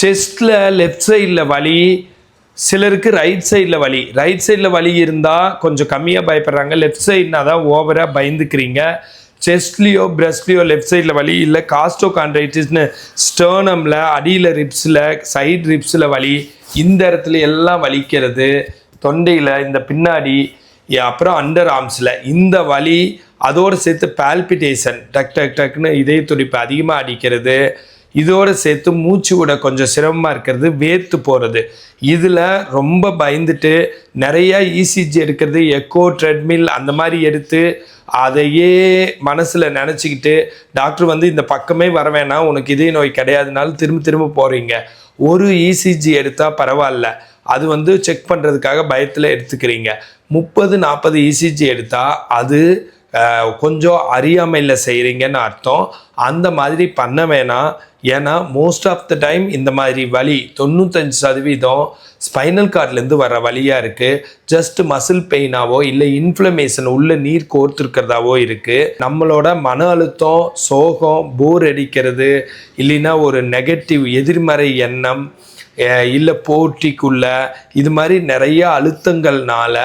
செஸ்டில் left சைடில் வலி சிலருக்கு ரைட் சைடில் வலி. ரைட் சைடில் வலி இருந்தால் கொஞ்சம் கம்மியாக பயப்படுறாங்க. லெஃப்ட் சைட்னா தான் ஓவராக பயந்துக்கிறீங்க. செஸ்ட்லேயோ பிரஸ்ட்லேயோ லெஃப்ட் சைடில் வலி இல்லை. காஸ்டோ கான்ட்ரைட்டிஸ்னு ஸ்டர்னமில் அடியில் ரிப்ஸில் சைடு ரிப்ஸில் வலி. இந்த இடத்துல எல்லாம் வலிக்கிறது. தொண்டையில் இந்த பின்னாடி அப்புறம் அண்டர் ஆர்ம்ஸில் இந்த வலி அதோடு சேர்த்து பால்பிட்டேஷன் டக் டக் டக்னு இதய துடிப்பு அதிகமாக அடிக்கிறது. இதோடு சேர்த்து மூச்சு விட கொஞ்சம் சிரமமாக இருக்கிறது வேர்த்து போகிறது இதில் ரொம்ப பயந்துட்டு நிறையா இசிஜி எடுக்கிறது எக்கோ ட்ரெட்மில் அந்த மாதிரி எடுத்து அதையே மனசில் நினச்சிக்கிட்டு டாக்டர் வந்து இந்த பக்கமே வர வேணாம் உனக்கு இதே நோய் கிடையாதுனாலும் திரும்ப திரும்ப போகிறீங்க ஒரு இசிஜி எடுத்தால் பரவாயில்ல. அது வந்து செக் பண்ணுறதுக்காக பயத்தில் எடுத்துக்கிறீங்க. முப்பது நாற்பது இசிஜி எடுத்தால் அது கொஞ்சம் அறியாமையில் செய்கிறீங்கன்னு அர்த்தம். அந்த மாதிரி பண்ண வேணாம். ஏன்னா மோஸ்ட் ஆஃப் த டைம் இந்த மாதிரி வலி தொண்ணூத்தஞ்சு சதவீதம் ஸ்பைனல் கார்ட்லேருந்து வர வழியாக இருக்குது ஜஸ்ட் மசில் பெயினாவோ இல்லை இன்ஃப்ளமேஷன் உள்ள நீர் கோர்த்துருக்கிறதாவோ இருக்குது நம்மளோட மன அழுத்தம் சோகம் போர் அடிக்கிறது இல்லைன்னா ஒரு நெகட்டிவ் எதிர்மறை எண்ணம் இல்லை போட்டிக்குள்ள இது மாதிரி நிறைய அழுத்தங்கள்னால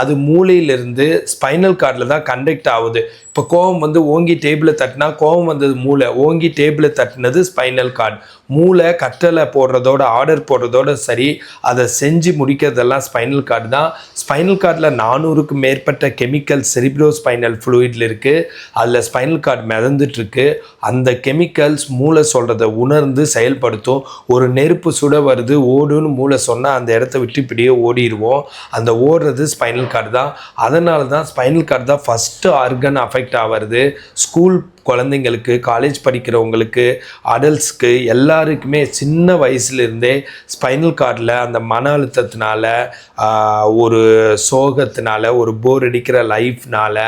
அது மூளையிலிருந்து ஸ்பைனல் கார்டில் தான் கண்டக்ட் ஆகுது. இப்போ கோவம் வந்து ஓங்கி டேபிளை தட்டினா கோவம் வந்தது மூளை. ஓங்கி டேபிளை தட்டினது ஸ்பைனல் கார்டு மூளை கட்டளை போடுறதோட ஆர்டர் போடுறதோட சரி அதை செஞ்சு முடிக்கிறதெல்லாம் ஸ்பைனல் கார்டு தான். ஸ்பைனல் கார்டில் நானூறுக்கும் மேற்பட்ட கெமிக்கல் செரிப்ரோ ஸ்பைனல் ஃப்ளூயிடில் இருக்குது அதில் ஸ்பைனல் கார்டு மிதந்துட்டுருக்கு. அந்த கெமிக்கல்ஸ் மூளை சொல்கிறத உணர்ந்து செயல்படுத்தும். ஒரு நெருப்பு சுட வருது ஓடுன்னு மூளை சொன்னால் அந்த இடத்த விட்டு இப்படியே ஓடிடுவோம் அந்த ஓடுறது ஸ்பைனல் கார்டு தான். அதனால தான் ஸ்பைனல் கார்டு தான் ஃபஸ்ட்டு ஆர்கன் அஃபெக்ட் ஆகிறது ஸ்கூல் குழந்தைங்களுக்கு காலேஜ் படிக்கிறவங்களுக்கு அடல்ட்ஸ்க்கு எல்லாருக்குமே சின்ன வயசுலேருந்தே ஸ்பைனல் கார்டில் அந்த மன அழுத்தத்தினால ஒரு சோகத்தினால ஒரு போர் அடிக்கிற லைஃப்னால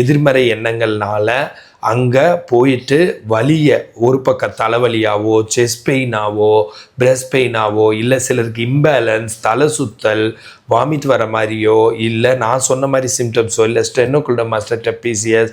எதிர்மறை எண்ணங்கள்னால அங்கே போயிட்டு வலியை ஒரு பக்கம் தலைவலியாவோ செஸ்ட் பெயினாவோ பிரஸ்ட் பெயினாவோ இல்லை சிலருக்கு இம்பேலன்ஸ் தலை சுத்தல் வாமிட் வர மாதிரியோ இல்லை நான் சொன்ன மாதிரி சிம்டம்ஸோ இல்லை ஸ்டெனோகுல்ட மஸ்டர்டபிசியஸ்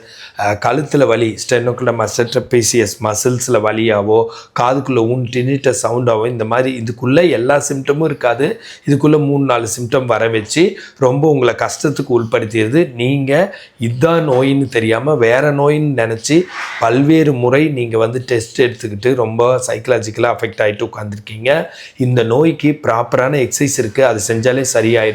கழுத்தில் வலி ஸ்டெனோகுல்ட மஸ்டர்டபிசியஸ் மசில்ஸில் வலியாவோ காதுக்குள்ளே ஊன் டினிட்ட சவுண்டாவோ இந்த மாதிரி இதுக்குள்ளே எல்லா சிம்டமும் இருக்காது. இதுக்குள்ளே மூணு நாலு சிம்டம் வர வச்சு ரொம்ப உங்களை கஷ்டத்துக்கு உட்படுத்திடுது நீங்கள் இதான் நோயின்னு தெரியாமல் வேறு நோயின்னு நினச்சி பல்வேறு முறை நீங்கள் வந்து டெஸ்ட் எடுத்துக்கிட்டு ரொம்ப சைக்கலாஜிக்கலாக அஃபெக்ட் ஆகிட்டு உட்காந்துருக்கீங்க இந்த நோய்க்கு ப்ராப்பரான எக்ஸசைஸ் இருக்குது அது செஞ்சாலே சரியாயிடும்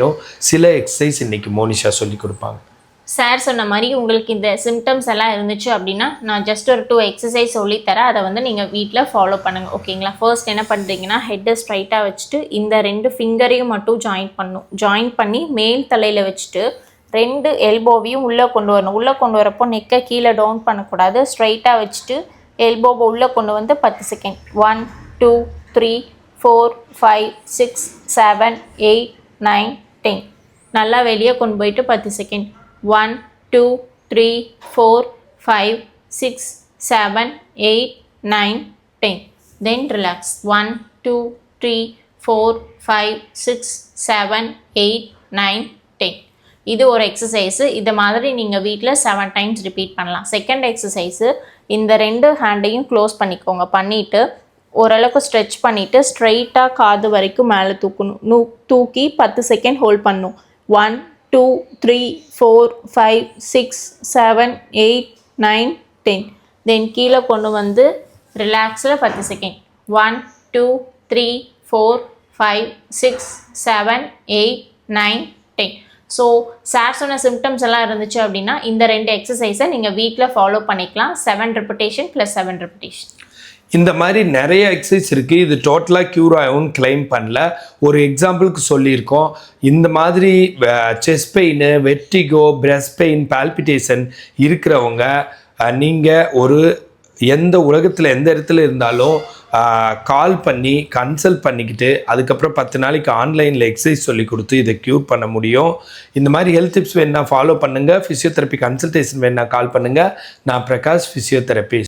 சில எக்ஸசைஸ் இன்னைக்கு மோனிஷா சொல்லி கொடுப்பாங்க. சார் சொன்ன மாதிரி உங்களுக்கு இந்த சிம்டம்ஸ் எல்லாம் இருந்துச்சு அப்படின்னா நான் ஜஸ்ட் ஒரு டூ எக்ஸசைஸ் சொல்லித்தரேன். அதை வந்து நீங்கள் வீட்டில் ஃபாலோ பண்ணுங்கள் ஓகேங்களா ஃபர்ஸ்ட் என்ன பண்ணுறீங்கன்னா ஹெட்டை ஸ்ட்ரைட்டாக வச்சுட்டு இந்த ரெண்டு ஃபிங்கரையும் மட்டும் ஜாயின் பண்ணும். ஜாயின் பண்ணி மேல் தலையில் வச்சுட்டு ரெண்டு எல்போவையும் உள்ளே கொண்டு வரணும். உள்ளே கொண்டு வரப்போ நெக்கை கீழே டவுன் பண்ணக்கூடாது. ஸ்ட்ரைட்டாக வச்சுட்டு எல்போவை உள்ளே கொண்டு வந்து பத்து second one two three four five six seven eight nine ten. நல்லா வெளியே கொண்டு போயிட்டு பத்து second one two three four five six seven eight nine ten then relax one two three four five six seven eight nine ten இது ஒரு exercise இது மாதிரி நீங்கள் வீட்டில் செவன் டைம்ஸ் ரிப்பீட் பண்ணலாம். செகண்ட் எக்ஸசைஸு இந்த ரெண்டு ஹேண்டையும் க்ளோஸ் பண்ணிக்கோங்க. பண்ணிவிட்டு ஓரளவுக்கு ஸ்ட்ரெச் பண்ணிவிட்டு ஸ்ட்ரைட்டாக காது வரைக்கும் மேலே தூக்கணும். நூ தூக்கி பத்து செகண்ட் ஹோல்ட் பண்ணும். One two three four five six seven eight nine ten then கீழே கொண்டு வந்து ரிலாக்ஸில் பத்து second one two three four five six seven eight nine ten so sir சொன்ன சிம்டம்ஸ் எல்லாம் இருந்துச்சு அப்படின்னா இந்த ரெண்டு எக்ஸசைஸை நீங்கள் வீட்டில் ஃபாலோ பண்ணிக்கலாம். Seven repetition plus seven repetition இந்த மாதிரி நிறைய எக்ஸசைஸ் இருக்குது இது டோட்டலாக க்யூர் ஆகும் கிளைம் பண்ணல. ஒரு எக்ஸாம்பிளுக்கு சொல்லியிருக்கோம். இந்த மாதிரி chest pain vertigo breast pain palpitation இருக்கிறவங்க நீங்கள் ஒரு எந்த உலகத்தில் எந்த இடத்துல இருந்தாலும் கால் பண்ணி கன்சல்ட் பண்ணிக்கிட்டு அதுக்கப்புறம் பத்து நாளைக்கு ஆன்லைனில் எக்ஸசைஸ் சொல்லி கொடுத்து இதை க்யூர் பண்ண முடியும். இந்த மாதிரி ஹெல்த் டிப்ஸ் வேணால் ஃபாலோ பண்ணுங்கள் ஃபிசியோதெரப்பி கன்சல்டேஷன் வேணால் கால் பண்ணுங்கள் நான் பிரகாஷ் ஃபிசியோதெரப்பி